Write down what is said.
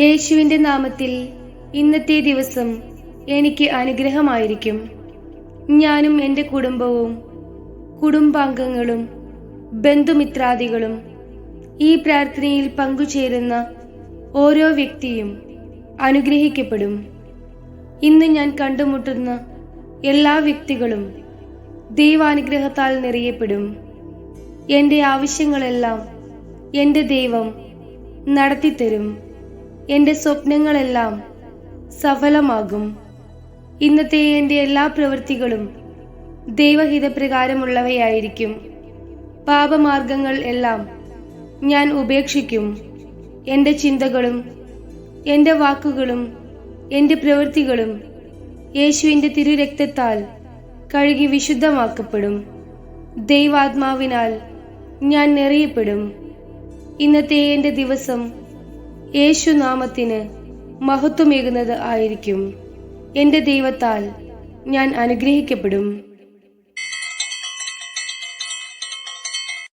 യേശുവിന്റെ നാമത്തിൽ ഇന്നത്തെ ദിവസം എനിക്ക് അനുഗ്രഹമായിരിക്കും. ഞാനും എന്റെ കുടുംബവും കുടുംബാംഗങ്ങളും ബന്ധുമിത്രാദികളും ഈ പ്രാർത്ഥനയിൽ പങ്കുചേരുന്ന ഓരോ വ്യക്തിയും അനുഗ്രഹിക്കപ്പെടും. ഇന്ന് ഞാൻ കണ്ടുമുട്ടുന്ന എല്ലാ വ്യക്തികളും ദൈവാനുഗ്രഹത്താൽ നിറയപ്പെടും. എന്റെ ആവശ്യങ്ങളെല്ലാം എന്റെ ദൈവം നടത്തിത്തരും. എന്റെ സ്വപ്നങ്ങളെല്ലാം സഫലമാകും. ഇന്നത്തെ എന്റെ എല്ലാ പ്രവൃത്തികളും ദൈവഹിതപ്രകാരമുള്ളവയായിരിക്കും. പാപമാർഗങ്ങൾ എല്ലാം ഞാൻ ഉപേക്ഷിക്കും. എന്റെ ചിന്തകളും എന്റെ വാക്കുകളും എന്റെ പ്രവൃത്തികളും യേശുവിന്റെ തിരുരക്തത്താൽ കഴുകി വിശുദ്ധമാക്കപ്പെടും. ദൈവാത്മാവിനാൽ ഞാൻ നിറയപ്പെടും. ഇന്നത്തെ എന്റെ ദിവസം യേശുനാമത്തിന് മഹത്വമേകുന്നത് ആയിരിക്കും. എന്റെ ദൈവത്താൽ ഞാൻ അനുഗ്രഹിക്കപ്പെടും.